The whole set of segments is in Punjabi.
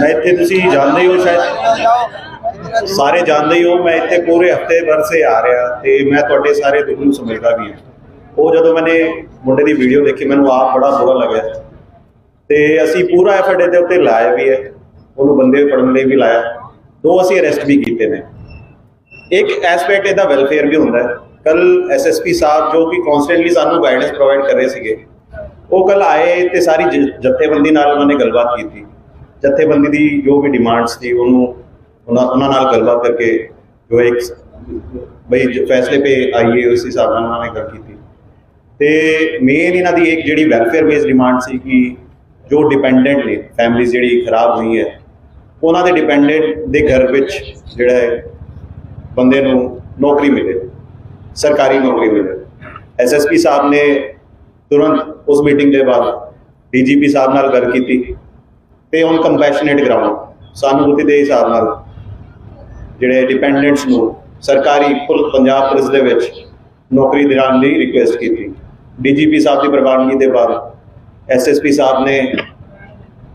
ਮੈਂ ਇੱਥੇ ਤੁਸੀਂ ਜਾਣਦੇ ਹੋ ਸ਼ਾਇਦ? ਸਾਰੇ ਜਾਣਦੇ ਹੀ ਹੋ, ਮੈਂ ਇੱਥੇ ਪੂਰੇ ਹਫ਼ਤੇ ਭਰ ਸੇ ਆ ਰਿਹਾ ਤੇ ਮੈਂ ਤੁਹਾਡੇ ਸਾਰੇ ਦੁੱਖ ਨੂੰ ਸਮਝਦਾ ਵੀ ਹਾਂ। ਉਹ ਜਦੋਂ ਮੈਨੇ ਮੁੰਡੇ ਦੀ ਵੀਡੀਓ ਦੇਖੀ, ਮੈਨੂੰ ਆਪ ਬੜਾ ਬੁਰਾ ਲੱਗਿਆ। ਤੇ ਅਸੀਂ ਪੂਰਾ ਐਫਰਟ ਇਹਦੇ ਉੱਤੇ ਲਾਇਆ ਵੀ ਹੈ। ਉਹਨੂੰ ਬੰਦੇ ਫੜਨ ਲਈ ਵੀ ਲਾਇਆ। ਦੋ ਅਸੀਂ ਅਰੈਸਟ ਵੀ ਕੀਤੇ ਨੇ। ਇੱਕ ਐਸਪੈਕਟ ਇਹਦਾ ਵੈਲਫੇਅਰ ਵੀ ਹੁੰਦਾ ਹੈ। ਕੱਲ ਐਸਐਸਪੀ ਸਾਹਿਬ, ਜੋ ਕਿ ਕਨਸਟੈਂਟਲੀ ਸਾਨੂੰ ਗਾਈਡੈਂਸ ਪ੍ਰੋਵਾਈਡ ਕਰ ਰਹੇ ਸੀਗੇ, ਉਹ ਕੱਲ ਆਏ ਤੇ ਸਾਰੀ ਜ- ਜਥੇਬੰਦੀ ਨਾਲ ਉਹਨਾਂ ਨੇ ਗੱਲਬਾਤ ਕੀਤੀ। ਜਥੇਬੰਦੀ ਦੀ ਜੋ ਵੀ ਡਿਮਾਂਡਸ ਸੀ, ਉਹਨੂੰ ਉਹਨਾਂ ਉਹਨਾਂ ਨਾਲ ਗੱਲਬਾਤ ਕਰਕੇ ਜੋ ਇੱਕ ਬਈ ਫੈਸਲੇ ਤੇ ਆਈਏ, ਉਸ ਹਿਸਾਬ ਨਾਲ ਉਹਨਾਂ ਨੇ ਗੱਲ ਕੀਤੀ। ਤੇ ਮੇਨ ਇਹਨਾਂ ਦੀ ਇੱਕ ਜਿਹੜੀ ਵੈਲਫੇਅਰ ਬੇਸ ਡਿਮਾਂਡ ਸੀ ਕਿ ਜੋ ਡਿਪੈਂਡੈਂਟ ਨੇ ਫੈਮਿਲੀਜ਼ ਜਿਹੜੀ ਖਰਾਬ ਹੋਈ ਹੈ, ਉਹਨਾਂ ਦੇ ਡਿਪੈਂਡੈਂਟ ਦੇ ਘਰ ਵਿੱਚ ਜਿਹੜਾ ਹੈ, ਬੰਦੇ ਨੂੰ ਨੌਕਰੀ ਮਿਲੇ, ਸਰਕਾਰੀ ਨੌਕਰੀ ਮਿਲੇ। ਐਸਐਸਪੀ ਸਾਹਿਬ ਨੇ ਤੁਰੰਤ ਉਸ ਮੀਟਿੰਗ ਦੇ ਬਾਅਦ ਡੀਜੀਪੀ ਸਾਹਿਬ ਨਾਲ ਗੱਲ ਕੀਤੀ। ਤੇ ਔਨ ਕੰਪੈਸ਼ਨੇਟ ਗਰਾਊਂਡ ਸਾਨੂਭੂਤੀ ਦੇ ਹਿਸਾਬ ਨਾਲ ਜਿਹੜੇ ਡਿਪੈਂਡੈਂਟਸ ਨੂੰ ਸਰਕਾਰੀ ਪੁਲ, ਪੰਜਾਬ ਪੁਲਿਸ ਦੇ ਵਿੱਚ ਨੌਕਰੀ ਦਿਲਾਉਣ ਲਈ ਰਿਕੁਐਸਟ ਕੀਤੀ। ਡੀਜੀਪੀ ਸਾਹਿਬ ਦੀ ਪ੍ਰਵਾਨਗੀ ਦੇ ਬਾਅਦ ਐਸਐਸਪੀ ਸਾਹਿਬ ਨੇ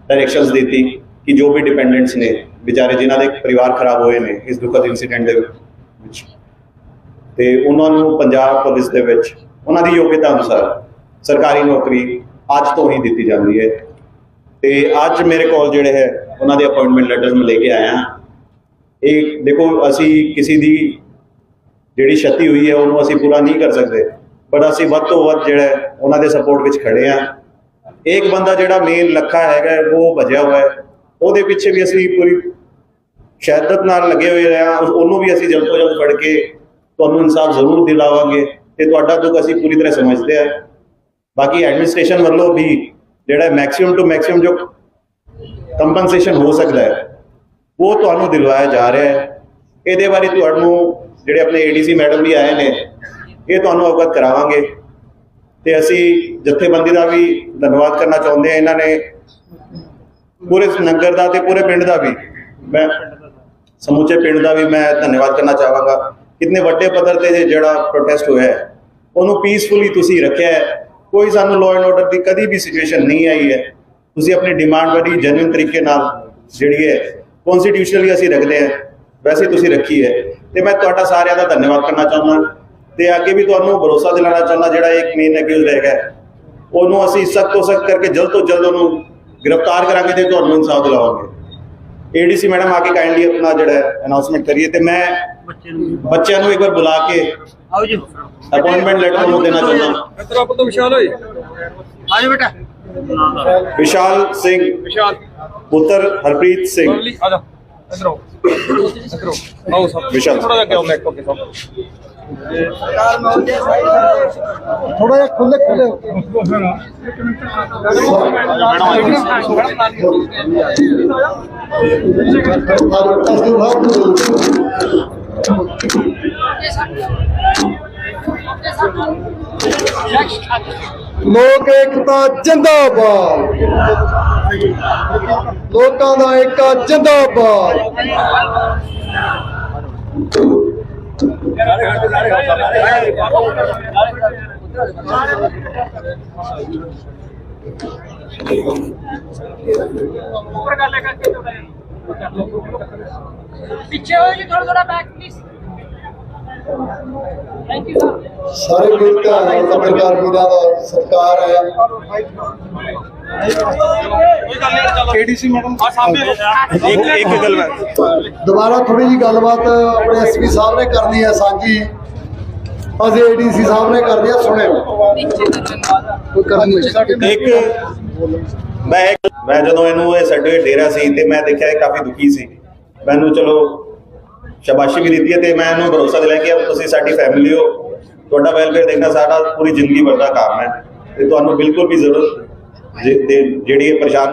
ਡਾਇਰੈਕਸ਼ਨਸ ਦਿੱਤੀ ਕਿ ਜੋ ਵੀ ਡਿਪੈਂਡੈਂਟਸ ਨੇ, ਵਿਚਾਰੇ ਜਿਨ੍ਹਾਂ ਦੇ ਪਰਿਵਾਰ ਖਰਾਬ ਹੋਏ ਨੇ ਇਸ ਦੁਖਦ ਇਨਸੀਡੈਂਟ ਦੇ ਵਿੱਚ, ਤੇ ਉਹਨਾਂ ਨੂੰ ਪੰਜਾਬ ਪੁਲਿਸ ਦੇ ਵਿੱਚ ਉਹਨਾਂ ਦੀ ਯੋਗਤਾ ਅਨੁਸਾਰ ਸਰਕਾਰੀ ਨੌਕਰੀ ਅੱਜ ਤੋਂ ਹੀ ਦਿੱਤੀ ਜਾਂਦੀ ਹੈ। ਤੇ ਅੱਜ ਮੇਰੇ ਕੋਲ ਜਿਹੜੇ ਹੈ, ਉਹਨਾਂ ਦੇ ਅਪਾਇੰਟਮੈਂਟ ਲੈਟਰ ਮੈਂ ਲੈ ਕੇ ਆਇਆ ਹਾਂ। ਇਹ ਦੇਖੋ, ਅਸੀਂ ਕਿਸੇ ਦੀ ਜਿਹੜੀ ਛਤੀ ਹੋਈ ਹੈ, ਉਹਨੂੰ ਅਸੀਂ ਪੂਰਾ ਨਹੀਂ ਕਰ ਸਕਦੇ। ਪਰ ਅਸੀਂ ਵੱਧ ਤੋਂ ਵੱਧ ਜਿਹੜਾ ਉਹਨਾਂ ਦੇ ਸਪੋਰਟ ਵਿੱਚ ਖੜੇ ਆ ਇੱਕ ਬੰਦਾ ਜਿਹੜਾ ਮੇਨ ਲੱਖਾ ਹੈਗਾ ਉਹ ਭਜਿਆ ਹੋਇਆ ਹੈ। ਉਹਦੇ ਪਿੱਛੇ ਵੀ ਅਸੀਂ ਪੂਰੀ ਸ਼ਹਾਦਤ ਨਾਲ ਲੱਗੇ ਹੋਏ ਆ ਉਹਨੂੰ ਵੀ ਅਸੀਂ ਜਲਦ ਤੋਂ ਜਲਦ ਫੜ ਕੇ ਤੁਹਾਨੂੰ ਇਨਸਾਫ ਜ਼ਰੂਰ ਦਿਲਾਵਾਂਗੇ ਤੇ ਤੁਹਾਡਾ ਦੁੱਖ ਅਸੀਂ ਪੂਰੀ ਤਰ੍ਹਾਂ ਸਮਝਦੇ ਆ ਬਾਕੀ ਐਡਮਿਨਿਸਟ੍ਰੇਸ਼ਨ ਵੱਲੋਂ ਵੀ ਜਿਹੜਾ ਮੈਕਸਿਮਮ ਟੂ ਮੈਕਸਿਮਮ ਜੋ ਕੰਪਨਸੇਸ਼ਨ ਹੋ ਸਕਦਾ ਹੈ, ਉਹ ਤੁਹਾਨੂੰ ਦਿਲਵਾਇਆ ਜਾ ਰਿਹਾ ਹੈ। ਇਹਦੇ ਬਾਰੇ ਤੁਹਾਨੂੰ ਜਿਹੜੇ ਆਪਣੇ ਏਡੀਸੀ ਮੈਡਮ ਵੀ ਆਏ ਨੇ, ਇਹ ਤੁਹਾਨੂੰ ਅਵਗਤ ਕਰਾਵਾਂਗੇ। ਤੇ ਅਸੀਂ ਜਥੇਬੰਦੀ ਦਾ ਵੀ ਧੰਨਵਾਦ ਕਰਨਾ ਚਾਹੁੰਦੇ ਹਾਂ ਇਹਨਾਂ ਨੇ। ਪੂਰੇ ਨਗਰ ਦਾ ਤੇ ਪੂਰੇ ਪਿੰਡ ਦਾ ਵੀ। ਮੈਂ ਸਮੁੱਚੇ ਪਿੰਡ ਦਾ ਵੀ ਮੈਂ ਧੰਨਵਾਦ ਕਰਨਾ ਚਾਹਾਂਗਾ। ਕਿੰਨੇ ਵੱਡੇ ਪੱਧਰ ਤੇ ਜਿਹੜਾ ਪ੍ਰੋਟੈਸਟ ਹੋਇਆ ਹੈ, ਉਹਨੂੰ ਪੀਸਫੁਲੀ ਤੁਸੀਂ ਰੱਖਿਆ ਕੋਈ ਸਾਨੂੰ ਲਾਅ ਐਂਡ ਆਰਡਰ ਦੀ ਕਦੀ ਵੀ ਸਿਚੁਏਸ਼ਨ ਨਹੀਂ ਆਈ ਹੈ। ਤੁਸੀਂ ਆਪਣੀ ਡਿਮਾਂਡ ਬੜੀ ਜੈਨੂਇਨ ਤਰੀਕੇ ਨਾਲ ਜਿਹੜੀ ਹੈ ਕਨਸਟੀਟਿਊਸ਼ਨਲੀ ਅਸੀਂ ਰੱਖਦੇ ਹਾਂ। ਵੈਸੇ ਤੁਸੀਂ ਰੱਖੀ ਹੈ। ਤੇ ਮੈਂ ਤੁਹਾਡਾ ਸਾਰਿਆਂ ਦਾ ਧੰਨਵਾਦ ਕਰਨਾ ਚਾਹੁੰਦਾ। ਤੇ ਅੱਗੇ ਵੀ ਤੁਹਾਨੂੰ ਭਰੋਸਾ ਦਿਲਾਉਣਾ ਚਾਹੁੰਦਾ, ਜਿਹੜਾ ਇੱਕ ਮੇਨ ਅਕਿਊਜ਼ਡ ਹੈਗਾ ਉਹਨੂੰ ਅਸੀਂ ਸਖਤ ਤੋਂ ਸਖਤ ਕਰਕੇ ਜਲਦ ਤੋਂ ਜਲਦ ਉਹਨੂੰ ਗ੍ਰਿਫਤਾਰ ਕਰਾਂਗੇ ਤੇ ਤੁਹਾਨੂੰ ਇਨਸਾਫ ਦਿਲਾਵਾਂਗੇ। ਏਡੀਸੀ ਮੈਡਮ ਆ ਕੇ ਕਾਈਂਡਲੀ ਆਪਣਾ ਜਿਹੜਾ ਅਨਾਉਂਸਮੈਂਟ ਕਰੀਏ ਤੇ ਮੈਂ ਬੱਚਿਆਂ ਨੂੰ ਇੱਕ ਵਾਰ ਬੁਲਾ ਕੇ ਆਓ ਜੀ। ਅਪਾਇੰਟਮੈਂਟ ਲੈਟਰ ਨੂੰ ਦੇਣਾ ਚਾਹੁੰਦਾ ਇੱਧਰ ਆਪ ਤੋਂ ਵਿਸ਼ਾਲ ਹੋਏ ਆਜੋ ਬੇਟਾ। ਵਿਸ਼ਾਲ ਸਿੰਘ। ਵਿਸ਼ਾਲ। ਪੁੱਤਰ ਹਰਪ੍ਰੀਤ ਸਿੰਘ। ਆ ਜਾ ਇੱਧਰ ਆਓ। ਇੱਧਰ ਆਓ। ਆਓ ਸਭ। ਵਿਸ਼ਾਲ। ਥੋੜਾ ਜਿਹਾ ਕਿਉਂ ਮੈਕ ਕੇ ਸਭ। ਥੋੜਾ ਜਿਹਾ ਖੁੱਲੇ ਖੁੱਲੇ ਲੋਕ ਏਕਤਾ ਜਿੰਦਾਬਾਦ। ਲੋਕਾਂ ਦਾ ਇੱਕ ਜਿੰਦਾਬਾਦ। ਉੱਪਰ ਗੱਲ ਕਰਕੇ ਥੋੜਾ ਥੋੜਾ ਬੈਕ ਪਲੀਜ਼ ਸਾਰੇ ਵੀਰਾਂ ਦਾ ਪੱਤਰਕਾਰ ਵੀਰਾਂ ਦਾ ਸਤਿਕਾਰ ਹੈ। ਏਡੀਸੀ ਮੈਡਮ ਆ ਸਾਹਮਣੇ ਇੱਕ ਇੱਕ ਗੱਲ ਮੈਂ ਦੁਬਾਰਾ ਥੋੜੀ ਜੀ ਗੱਲਬਾਤ ਆਪਣੇ ਐਸਪੀ ਸਾਹਿਬ ਨੇ ਕਰਨੀ ਹੈ ਸਾਂਝੀ। ਅਸੀਂ ਏਡੀਸੀ ਸਾਹਿਬ ਨੇ ਕਰਨੀ ਹੈ ਸੁਣਿਓ। ਕੋਈ ਕਰਨੀ ਹੈ ਇੱਕ ਮੈਂ ਮੈਂ ਜਦੋਂ ਇਹਨੂੰ ਇਹ ਸਾਡੇ ਡੇਰਾ ਸੀ ਤੇ ਮੈਂ ਦੇਖਿਆ ਇਹ ਕਾਫੀ ਦੁਖੀ ਸੀ। ਮੈਨੂੰ ਚਲੋ ਸ਼ਾਬਾਸ਼ੀ ਵੀ ਦਿੱਤੀ ਹੈ ਤੇ ਮੈਂ ਇਹਨੂੰ ਭਰੋਸਾ ਦਿਲਾਇਆ ਕਿ ਤੁਸੀਂ ਸਾਡੀ ਫੈਮਿਲੀ ਹੋ, ਤੁਹਾਡਾ ਵੈਲਫੇਅਰ ਦੇਖਣਾ ਸਾਡਾ ਪੂਰੀ ਜ਼ਿੰਦਗੀ ਵਰਦਾ ਦਾ ਕੰਮ ਹੈ ਤੇ ਤੁਹਾਨੂੰ ਬਿਲਕੁਲ ਵੀ ਜ਼ਰੂਰਤ ਜਿਹੜੀ ਇਹ ਪਰੇਸ਼ਾਨ